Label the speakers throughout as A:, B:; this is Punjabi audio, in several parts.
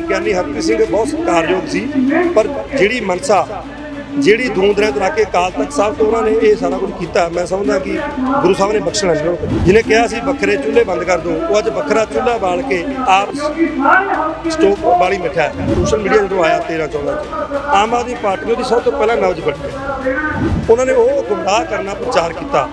A: ਗਿਆਨੀ ਹਰਪ੍ਰੀਤ ਸਿੰਘ ਬਹੁਤ ਸਤਿਕਾਰਯੋਗ ਸੀ, ਪਰ ਜਿਹੜੀ ਮਨਸਾ, ਜਿਹੜੀ ਦੂੰਦਰਾਂ ਤੋਂ ਰੱਖ ਕੇ ਕਾਲ ਤੱਕ ਸਾਹਿਬ ਤੋਂ ਉਹਨਾਂ ਨੇ ਇਹ ਸਾਰਾ ਕੁਝ ਕੀਤਾ, ਮੈਂ ਸਮਝਦਾ ਕਿ ਗੁਰੂ ਸਾਹਿਬ ਨੇ ਬਖਸ਼ਣਾ ਨਹੀਂ ਨੂੰ ਜਿਹਨੇ ਕਿਹਾ ਸੀ, ਵੱਖਰੇ ਚੁੱਲ੍ਹੇ ਬੰਦ ਕਰ ਦੋ ਉਹ ਅੱਜ ਵੱਖਰਾ ਚੁੱਲ੍ਹਾ ਬਾਲ ਕੇ ਆਪ ਸਟੋਕ ਵਾਲੀ ਮਿੱਠਾ ਹੈ। ਸੋਸ਼ਲ ਮੀਡੀਆ ਜਦੋਂ ਆਇਆ 13 14 ਚ। ਆਮ ਆਦਮੀ ਪਾਰਟੀ ਉਹਦੀ ਸਭ ਤੋਂ ਪਹਿਲਾਂ ਨਬਜ਼ ਫੜੀ ਉਹਨਾਂ ਨੇ ਉਹ ਗੁੰਮਰਾਹ ਕਰਨਾ ਪ੍ਰਚਾਰ ਕੀਤਾ।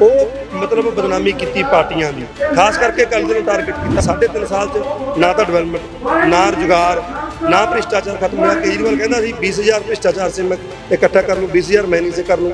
A: ਉਹ ਮਤਲਬ ਬਦਨਾਮੀ ਕੀਤੀ ਪਾਰਟੀਆਂ ਦੀ। ਖਾਸ ਕਰਕੇ ਅਕਾਲੀ ਦਲ ਨੂੰ ਟਾਰਗੇਟ ਕੀਤਾ ਸਾਢੇ ਤਿੰਨ ਸਾਲ ਚ, ਨਾ ਤਾਂ ਡਿਵੈਲਪਮੈਂਟ ਨਾ ਰੁਜ਼ਗਾਰ, ਨਾ ਭ੍ਰਿਸ਼ਟਾਚਾਰ ਖਤਮ ਹੋਇਆ। ਕੇਜਰੀਵਾਲ ਕਹਿੰਦਾ ਸੀ 20000 ਭ੍ਰਿਸ਼ਟਾਚਾਰ ਸੇ ਮੈਂ ਇਕੱਠਾ ਕਰ ਲੂੰ 20000 ਮਹੀਨੇ ਸੇ ਕਰ ਲੂੰ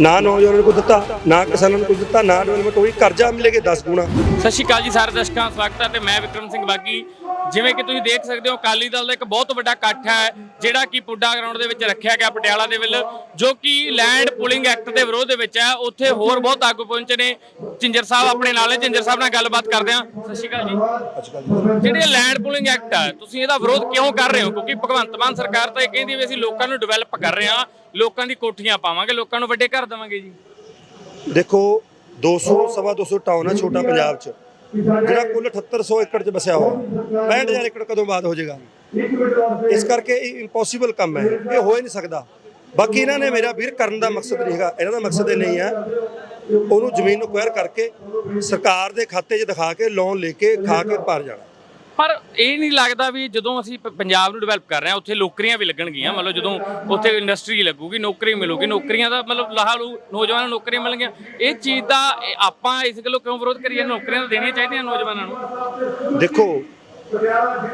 A: ਨਾ ਨੌਜਵਾਨਾਂ ਨੂੰ ਕੁਝ ਦਿੱਤਾ, ਨਾ ਕਿਸਾਨਾਂ ਨੂੰ ਕੁਝ ਦਿੱਤਾ, ਨਾ ਡਿਵੈਲਪਮੈਂਟ ਹੋਈ ਕਰਜ਼ਾ ਮਿਲੇਗੇ 10 ਗੁਣਾ।
B: ਸਤਿ ਸ਼੍ਰੀ ਅਕਾਲ ਜੀ ਸਾਰੇ ਦਰਸ਼ਕਾਂ ਦਾ ਸਵਾਗਤ ਹੈ ਤੇ ਮੈਂ ਵਿਕਰਮ ਸਿੰਘ ਬਾਗੀ। ਜਿਵੇਂ ਕਿ ਤੁਸੀਂ ਦੇਖ ਸਕਦੇ ਹੋ, ਅਕਾਲੀ ਦਲ ਦਾ ਇੱਕ ਬਹੁਤ ਵੱਡਾ ਇਕੱਠ ਹੈ, ਜਿਹੜਾ ਕਿ ਪੁੱਡਾ ਗਰਾਊਂਡ ਦੇ ਵਿੱਚ ਰੱਖਿਆ ਗਿਆ ਪਟਿਆਲਾ ਦੇ ਵੱਲ ਜੋ ਕਿ ਲੈਂਡ ਪੁਲਿੰਗ ਐਕਟ ਦੇ ਵਿਰੋਧ ਦੇ ਵਿੱਚ ਹੈ। ਉੱਥੇ ਹੋਰ ਬਹੁਤ ਆਗੂ ਪਹੁੰਚੇ ਨੇ। ਜਿੰਜਰ ਸਾਹਿਬ ਆਪਣੇ ਨਾਲ ਹੈ ਜਿੰਜਰ ਸਾਹਿਬ ਨਾਲ ਗੱਲਬਾਤ ਕਰਦੇ ਹਾਂ। ਸਤਿ ਸ਼੍ਰੀ ਅਕਾਲ ਜੀ। ਜਿਹੜੇ ਲੈਂਡ ਪੁਲਿੰਗ ਐਕਟ ਹੈ ਤੁਸੀਂ ਇਹਦਾ ਵਿਰੋਧ ਕਿਉਂ ਕਰ ਰਹੇ ਹੋ? ਕਿਉਂਕਿ ਭਗਵੰਤ ਮਾਨ ਸਰਕਾਰ ਤਾਂ ਇਹ ਕਹਿੰਦੀ ਵੀ ਅਸੀਂ ਲੋਕਾਂ ਨੂੰ ਡਿਵੈਲਪ ਕਰ ਰਹੇ ਹਾਂ। ਲੋਕਾਂ ਦੀ ਕੋਠੀਆਂ ਪਾਵਾਂਗੇ, ਲੋਕਾਂ ਨੂੰ ਵੱਡੇ ਘਰ ਦੇਵਾਂਗੇ ਜੀ।
A: ਦੇਖੋ 200 ਸਵਾ 200 ਟਾਊਨ ਹੈ ਛੋਟਾ ਪੰਜਾਬ ਚ। ਜਿਹੜਾ ਕੁੱਲ 7800 ਏਕੜ ਚ ਵਸਿਆ ਹੋਇਆ। 65000 ਏਕੜ ਕਦੋਂ ਬਾਅਦ ਹੋ ਜਾਏਗਾ? ਇਸ ਕਰਕੇ ਇਹ ਇੰਪੋਸੀਬਲ ਕੰਮ ਹੈ। ਇਹ ਹੋ ਹੀ ਨਹੀਂ ਸਕਦਾ। ਬਾਕੀ ਇਹਨਾਂ ਨੇ ਮੇਰਾ ਵੀਰ ਕਰਨ ਦਾ ਮਕਸਦ ਨਹੀਂ ਹੈਗਾ। ਇਹਨਾਂ ਦਾ ਮਕਸਦ ਇਹ ਨਹੀਂ ਹੈ ਉਹਨੂੰ ਜ਼ਮੀਨ ਨੂੰ ਕੁਐਰ ਕਰਕੇ ਸਰਕਾਰ ਦੇ ਖਾਤੇ 'ਚ ਦਿਖਾ ਕੇ ਲੋਨ ਲੈ ਕੇ, ਖਾ ਕੇ ਭਰ ਜਾਣਾ।
B: ਪਰ ਇਹ ਨਹੀਂ ਲੱਗਦਾ ਵੀ ਜਦੋਂ ਅਸੀਂ ਪ- ਪੰਜਾਬ ਨੂੰ ਡਿਵੈਲਪ ਕਰ ਰਹੇ ਹਾਂ ਉੱਥੇ ਨੌਕਰੀਆਂ ਵੀ ਲੱਗਣਗੀਆਂ। ਮਤਲਬ ਜਦੋਂ ਉੱਥੇ ਇੰਡਸਟਰੀ ਲੱਗੂਗੀ ਨੌਕਰੀ ਮਿਲੂਗੀ। ਨੌਕਰੀਆਂ ਦਾ ਮਤਲਬ ਲਾਹਲੂ ਨੌਜਵਾਨਾਂ ਨੂੰ ਨੌਕਰੀਆਂ ਮਿਲਣਗੀਆਂ। ਇਹ ਚੀਜ਼ ਦਾ ਇਹ ਆਪਾਂ ਇਸ ਗੱਲੋਂ ਕਿਉਂ ਵਿਰੋਧ ਕਰੀਏ? ਨੌਕਰੀਆਂ ਤਾਂ ਦੇਣੀਆਂ ਚਾਹੀਦੀਆਂ ਨੌਜਵਾਨਾਂ ਨੂੰ।
A: ਦੇਖੋ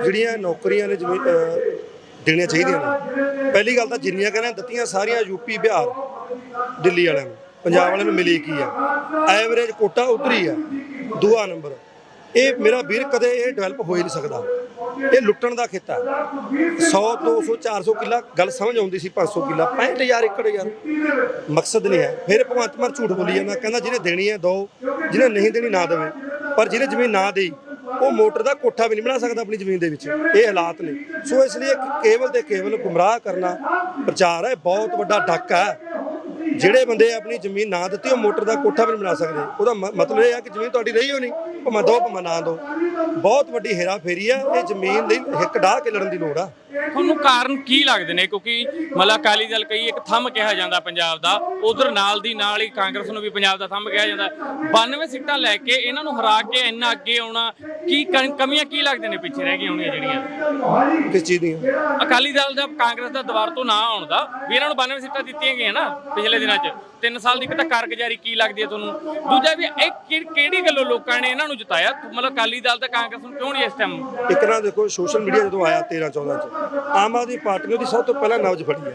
A: ਜਿਹੜੀਆਂ ਨੌਕਰੀਆਂ ਨੇ ਜਿਵੇਂ ਅਹ, ਦੇਣੀਆਂ ਚਾਹੀਦੀਆਂ ਨੇ। ਪਹਿਲੀ ਗੱਲ ਤਾਂ ਜਿੰਨੀਆਂ ਕਹਿੰਦੇ ਦਿੱਤੀਆਂ ਸਾਰੀਆਂ ਯੂਪੀ ਬਿਹਾਰ ਦਿੱਲੀ ਵਾਲਿਆਂ ਨੂੰ। ਪੰਜਾਬ ਵਾਲਿਆਂ ਨੂੰ ਮਿਲੀ ਕੀ ਆ? ਐਵਰੇਜ ਕੋਟਾ ਉਤਰੀ ਆ। ਦੂਆ ਨੰਬਰ। ਇਹ ਮੇਰਾ ਵੀਰ ਕਦੇ ਇਹ ਡਿਵੈਲਪ ਹੋ ਹੀ ਨਹੀਂ ਸਕਦਾ। ਇਹ ਲੁੱਟਣ ਦਾ ਖੇਤਾ 100 200 400 ਕਿੱਲਾ, ਗੱਲ ਸਮਝ ਆਉਂਦੀ ਸੀ 500 ਕਿੱਲਾ 65000 ਏਕੜ ਯਾਰ ਮਕਸਦ ਨਹੀਂ ਹੈ। ਫਿਰ ਭਗਵੰਤ ਮਾਨ ਝੂਠ ਬੋਲੀ ਜਾਂਦਾ, ਕਹਿੰਦਾ ਜਿਹਨੇ ਦੇਣੀ ਹੈ ਦੋ, ਜਿਹਨੇ ਨਹੀਂ ਦੇਣੀ ਨਾ ਦੇਵੇ। ਪਰ ਜਿਹਨੇ ਜ਼ਮੀਨ ਨਾ ਦੇਈ, ਉਹ ਮੋਟਰ ਦਾ ਕੋਠਾ ਵੀ ਨਹੀਂ ਬਣਾ ਸਕਦਾ ਆਪਣੀ ਜ਼ਮੀਨ ਦੇ ਵਿੱਚ। ਇਹ ਹਾਲਾਤ ਨੇ। ਸੋ ਇਸ ਲਈ ਕੇਵਲ ਤੇ ਕੇਵਲ ਗੁੰਮਰਾਹ ਕਰਨਾ ਪ੍ਰਚਾਰ ਹੈ। ਬਹੁਤ ਵੱਡਾ ਡਾਕਾ ਹੈ। ਜਿਹੜੇ ਬੰਦੇ ਆਪਣੀ ਜ਼ਮੀਨ ਨਾ ਦਿੱਤੀ ਉਹ ਮੋਟਰ ਦਾ ਕੋਠਾ ਵੀ ਨਹੀਂ ਬਣਾ ਸਕਦੇ। ਉਹਦਾ ਮ- ਮਤਲਬ ਇਹ ਹੈ ਕਿ ਜ਼ਮੀਨ ਤੁਹਾਡੀ ਰਹੀ ਹੋ ਨਹੀਂ ਭਾਵੇਂ ਦੋ ਭਾਵੇਂ ਨਾ ਦੋ। ਬਹੁਤ ਵੱਡੀ ਹੇਰਾ ਫੇਰੀ ਆ ਇਹ ਜ਼ਮੀਨ ਲਈ ਹਿੱਕ ਡਾਹ ਕੇ ਲੜਨ ਦੀ ਲੋੜ ਆ।
B: ਤੁਹਾਨੂੰ ਕਾਰਨ ਕੀ ਲੱਗਦੇ ਨੇ? ਕਿਉਂਕਿ ਮਤਲਬ ਅਕਾਲੀ ਦਲ ਕਈ ਇੱਕ ਥੰਮ ਕਿਹਾ ਜਾਂਦਾ ਪੰਜਾਬ ਦਾ ਉਧਰ ਨਾਲ ਦੀ ਨਾਲ ਹੀ ਕਾਂਗਰਸ ਨੂੰ ਵੀ ਪੰਜਾਬ ਦਾ ਥੰਮ ਕਿਹਾ ਜਾਂਦਾ। 92 ਸੀਟਾਂ ਲੈ ਕੇ ਇਹਨਾਂ ਨੂੰ ਹਰਾ ਕੇ ਇੰਨਾ ਅੱਗੇ ਆਉਣਾ ਕੀ ਕਮੀਆਂ ਕੀ ਲੱਗਦੇ ਨੇ ਪਿੱਛੇ ਰਹਿ ਗਈਆਂ ਹੋਣੀਆਂ ਜਿਹੜੀਆਂ?
A: ਕਿਸ ਚੀਜ਼ ਦੀਆਂ?
B: ਅਕਾਲੀ ਦਲ ਦਾ ਕਾਂਗਰਸ ਦਾ ਦੁਬਾਰ ਤੋਂ ਨਾ ਆਉਣ ਦਾ ਵੀ ਇਹਨਾਂ ਨੂੰ 92 ਸੀਟਾਂ ਦਿੱਤੀਆਂ ਗਈਆਂ ਨਾ ਪਿਛਲੇ ਦਿਨਾਂ 'ਚ। 3 ਸਾਲ ਦੀ ਤਾਂ ਕਾਰਗੁਜ਼ਾਰੀ ਕੀ ਲੱਗਦੀ ਹੈ ਤੁਹਾਨੂੰ? ਦੂਜਾ ਵੀ ਇਹ ਕਿ- ਕਿਹੜੀ ਗੱਲੋਂ ਲੋਕਾਂ ਨੇ ਇਹਨਾਂ ਨੂੰ ਜਿਤਾਇਆ? ਮਤਲਬ ਅਕਾਲੀ ਦਲ ਤਾਂ ਕਾਂਗਰਸ ਨੂੰ ਕਿਉਂ ਨਹੀਂ ਇਸ ਟਾਈਮ
A: ਇੱਕ ਨਾ ਦੇਖੋ, ਸੋਸ਼ਲ ਮੀਡੀਆ ਜਦੋਂ ਆਇਆ 13 14 ਚ, ਆਮ ਆਦਮੀ ਪਾਰਟੀ ਨੇ ਉਹਦੀ ਸਭ ਤੋਂ ਪਹਿਲਾਂ ਨਬਜ਼ ਫੜੀ ਹੈ।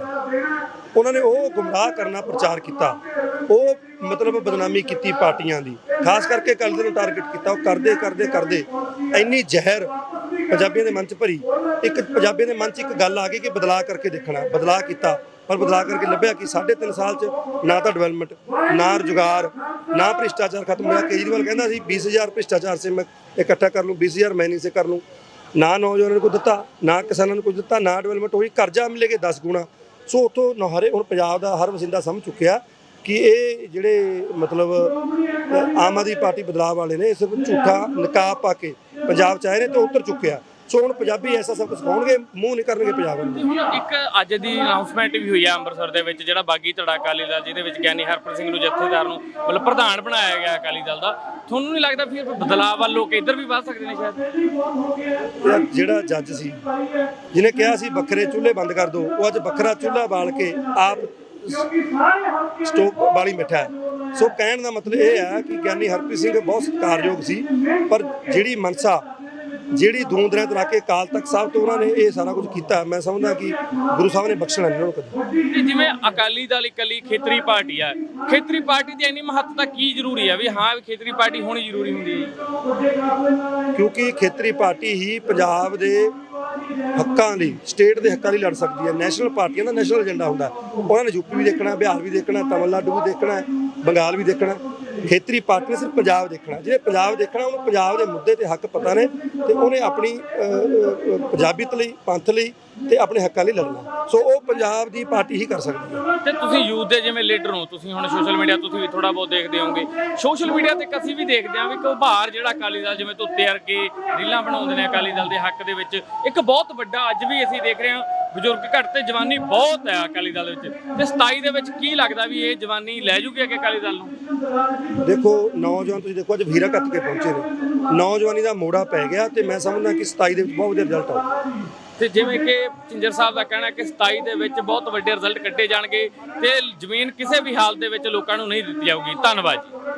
A: ਉਹਨਾਂ ਨੇ ਉਹ ਗੁੰਮਰਾਹ ਕਰਨਾ ਪ੍ਰਚਾਰ ਕੀਤਾ। ਉਹ ਮਤਲਬ ਬਦਨਾਮੀ ਕੀਤੀ ਪਾਰਟੀਆਂ ਦੀ। ਖਾਸ ਕਰਕੇ ਅਕਾਲੀ ਦਲ ਨੂੰ ਟਾਰਗੇਟ ਕੀਤਾ। ਉਹ ਕਰਦੇ ਕਰਦੇ ਕਰਦੇ ਇੰਨੀ ਜ਼ਹਿਰ ਪੰਜਾਬੀਆਂ ਦੇ ਮਨ 'ਚ ਭਰੀ। ਇੱਕ ਪੰਜਾਬੀਆਂ ਦੇ ਮਨ 'ਚ ਇੱਕ ਗੱਲ ਆ ਗਈ ਕਿ ਬਦਲਾਅ ਕਰਕੇ ਦੇਖਣਾ, ਬਦਲਾਅ ਕੀਤਾ। ਪਰ ਬਦਲਾਅ ਕਰਕੇ ਲੱਭਿਆ ਕਿ ਸਾਢੇ ਤਿੰਨ ਸਾਲ 'ਚ ਨਾ ਤਾਂ ਡਿਵੈਲਪਮੈਂਟ ਨਾ ਰੁਜ਼ਗਾਰ, ਨਾ ਭ੍ਰਿਸ਼ਟਾਚਾਰ ਖਤਮ ਹੋਇਆ। ਕੇਜਰੀਵਾਲ ਕਹਿੰਦਾ ਸੀ 20000 ਭ੍ਰਿਸ਼ਟਾਚਾਰ ਸੇ ਮੈਂ ਇਕੱਠਾ ਕਰ ਲੂੰ 20000 ਮਹੀਨੇ ਸੇ ਕਰ ਲੂੰ। ਨਾ ਨੌਜਵਾਨਾਂ ਨੂੰ ਕੁਝ ਦਿੱਤਾ, ਨਾ ਕਿਸਾਨਾਂ ਨੂੰ ਕੁਝ ਦਿੱਤਾ, ਨਾ ਡਿਵੈਲਪਮੈਂਟ ਹੋਈ, ਕਰਜ਼ਾ ਮਿਲੇਗੇ 10 ਗੁਣਾ। ਸੋ ਉਤੋਂ ਨਹਰੇ ਹੁਣ ਪੰਜਾਬ ਦਾ ਹਰ ਵਸਿੰਦਾ ਸਮਝ ਚੁੱਕਿਆ ਕਿ ਇਹ ਜਿਹੜੇ ਮਤਲਬ ਆਮ ਆਦਮੀ ਪਾਰਟੀ ਬਦਲਾਅ ਵਾਲੇ ਨੇ ਇਹ ਸਿਰਫ ਝੂਠਾ ਨਕਾਬ ਪਾ ਕੇ ਪੰਜਾਬ ਚ ਆਏ ਨੇ ਤੇ ਉਤਰ ਚੁੱਕਿਆ। ਸੋ ਹੁਣ ਪੰਜਾਬੀ ਐਸਾ ਸਭ ਕੁਝ ਕਹਾਉਣਗੇ ਮੂੰਹ ਨਹੀਂ ਕਰਨਗੇ ਪੰਜਾਬ ਨੂੰ
B: ਇੱਕ ਅੱਜ ਦੀ ਅਨਾਉਂਸਮੈਂਟ ਵੀ ਹੋਈ ਆ ਅੰਮ੍ਰਿਤਸਰ ਦੇ ਵਿੱਚ ਜਿਹੜਾ ਬਾਗੀ ਧੜਾ ਅਕਾਲੀ ਦਲ ਜਿਹਦੇ ਵਿੱਚ ਗਿਆਨੀ ਹਰਪ੍ਰੀਤ ਸਿੰਘ ਨੂੰ ਜਥੇਦਾਰ ਨੂੰ ਮਤਲਬ ਪ੍ਰਧਾਨ ਬਣਾਇਆ ਗਿਆ ਅਕਾਲੀ ਦਲ ਦਾ। ਤੁਹਾਨੂੰ ਨਹੀਂ ਲੱਗਦਾ ਫਿਰ ਬਦਲਾਅ ਵੱਲ ਲੋਕ ਇੱਧਰ ਵੀ ਵੱਧ ਸਕਦੇ ਨੇ ਸ਼ਾਇਦ?
A: ਯਾਰ ਜਿਹੜਾ ਜੱਜ ਸੀ ਜਿਹਨੇ ਕਿਹਾ ਸੀ ਵੱਖਰੇ ਚੁੱਲ੍ਹੇ ਬੰਦ ਕਰ ਦਿਓ ਉਹ ਅੱਜ ਵੱਖਰਾ ਚੁੱਲ੍ਹਾ ਬਾਲ ਕੇ ਆਪ ਸਟੋਵ ਵਾਲੀ ਮਿੱਠਾ ਹੈ। ਸੋ ਕਹਿਣ ਦਾ ਮਤਲਬ ਇਹ ਹੈ ਕਿ ਗਿਆਨੀ ਹਰਪ੍ਰੀਤ ਸਿੰਘ ਬਹੁਤ ਸਤਿਕਾਰਯੋਗ ਸੀ ਪਰ ਜਿਹੜੀ ਮਨਸਾ ਜਿਹੜੀ ਦੂੰਦਰਾਂ ਤੋਂ ਰੱਖ ਕੇ ਕਾਲ ਤੱਕ ਸਾਹਿਬ ਤੋਂ ਉਹਨਾਂ ਨੇ ਇਹ ਸਾਰਾ ਕੁਝ ਕੀਤਾ ਮੈਂ ਸਮਝਦਾ ਕਿ ਗੁਰੂ ਸਾਹਿਬ ਨੇ ਬਖਸ਼ਣਾ ਨਹੀਂ ਉਹਨਾਂ ਨੂੰ ਕਦੇ।
B: ਤੇ ਜਿਵੇਂ ਅਕਾਲੀ ਦਲ ਇਕੱਲੀ ਖੇਤਰੀ ਪਾਰਟੀ ਆ ਖੇਤਰੀ ਪਾਰਟੀ ਦੀ ਇੰਨੀ ਮਹੱਤਤਾ ਕੀ ਜ਼ਰੂਰੀ ਆ? ਵੀ ਹਾਂ ਵੀ ਖੇਤਰੀ ਪਾਰਟੀ ਹੋਣੀ ਜ਼ਰੂਰੀ ਹੁੰਦੀ ਹੈ
A: ਕਿਉਂਕਿ ਖੇਤਰੀ ਪਾਰਟੀ ਹੀ ਪੰਜਾਬ ਦੇ ਹੱਕਾਂ ਲਈ ਸਟੇਟ ਦੇ ਹੱਕਾਂ ਲਈ ਲੜ ਸਕਦੀ ਹੈ। ਨੈਸ਼ਨਲ ਪਾਰਟੀਆਂ ਦਾ ਨੈਸ਼ਨਲ ਏਜੰਡਾ ਹੁੰਦਾ। ਉਹਨਾਂ ਨੇ ਯੂਪੀ ਵੀ ਦੇਖਣਾ ਬਿਹਾਰ ਵੀ ਦੇਖਣਾ ਤਮਿਲਨਾਡੂ ਵੀ ਦੇਖਣਾ ਬੰਗਾਲ ਵੀ ਦੇਖਣਾ। ਖੇਤਰੀ ਪਾਰਟੀ ਨੇ ਸਿਰਫ ਪੰਜਾਬ ਦੇਖਣਾ। ਜਿਹਨੇ ਪੰਜਾਬ ਦੇਖਣਾ ਉਹਨੂੰ ਪੰਜਾਬ ਦੇ ਮੁੱਦੇ ਤੇ ਹੱਕ ਪਤਾ ਨੇ ਤੇ ਉਹਨੇ ਆਪਣੀ ਅ, ਪੰਜਾਬੀਅਤ ਲਈ ਪੰਥ ਲਈ ਤੇ ਆਪਣੇ ਹੱਕਾਂ ਲਈ ਲੜਨਾ। ਸੋ ਉਹ ਪੰਜਾਬ ਦੀ ਪਾਰਟੀ ਹੀ ਕਰ ਸਕਦੀ ਹੈ।
B: ਤੇ ਤੁਸੀਂ ਯੂਥ ਦੇ ਜਿਵੇਂ ਲੀਡਰ ਹੋ ਤੁਸੀਂ ਹੁਣ ਸੋਸ਼ਲ ਮੀਡੀਆ ਤੁਸੀਂ ਵੀ ਥੋੜਾ ਬਹੁਤ ਦੇਖਦੇ ਹੋਗੇ ਸੋਸ਼ਲ ਮੀਡੀਆ ਤੇ ਅਸੀਂ ਵੀ ਦੇਖਦੇ ਹਾਂ ਵੀ ਕਿ ਉਭਾਰ ਜਿਹੜਾ ਅਕਾਲੀ ਦਲ ਜਿਵੇਂ ਧੁੱਤੇ ਅਰਗੇ ਰੀਲਾਂ ਬਣਾਉਂਦੇ ਨੇ ਅਕਾਲੀ ਦਲ ਦੇ ਹੱਕ ਦੇ ਵਿੱਚ ਇੱਕ ਬਹੁਤ ਵੱਡਾ ਅੱਜ ਵੀ ਅਸੀਂ ਦੇਖ ਰਹੇ ਹਾਂ ਬਜ਼ੁਰਗ ਘੱਟ ਤੇ ਜਵਾਨੀ ਬਹੁਤ ਹੈ ਅਕਾਲੀ ਦਲ ਵਿੱਚ। ਤੇ 27 ਦੇ ਵਿੱਚ ਕੀ ਲੱਗਦਾ ਵੀ ਇਹ ਜਵਾਨੀ ਲੈ ਜੂਗੀ ਅੱਗੇ ਅਕਾਲੀ ਦਲ ਨੂੰ?
A: ਦੇਖੋ ਨੌਜਵਾਨ ਤੁਸੀਂ ਦੇਖੋ ਅੱਜ ਵੀਰਾ ਕੱਤ ਕੇ ਪਹੁੰਚੇ ਨੇ। ਨੌਜਵਾਨੀ ਦਾ ਮੋੜਾ ਪੈ ਗਿਆ ਤੇ ਮੈਂ ਸਮਝਦਾ ਕਿ 27 ਦੇ ਵਿੱਚ ਬਹੁਤ ਵਧੀਆ ਰਿਜ਼ਲਟ ਆਊਗਾ
B: ਤੇ ਜਿਵੇਂ ਕਿ ਚਿੰਜਰ ਸਾਹਿਬ ਦਾ ਕਹਿਣਾ ਕਿ 27 ਦੇ ਵਿੱਚ ਬਹੁਤ ਵੱਡੇ ਰਿਜ਼ਲਟ ਕੱਢੇ ਜਾਣਗੇ ਤੇ ਜ਼ਮੀਨ ਕਿਸੇ ਵੀ ਹਾਲਤ ਦੇ ਵਿੱਚ ਲੋਕਾਂ ਨੂੰ ਨਹੀਂ ਦਿੱਤੀ ਜਾਊਗੀ। ਧੰਨਵਾਦ ਜੀ।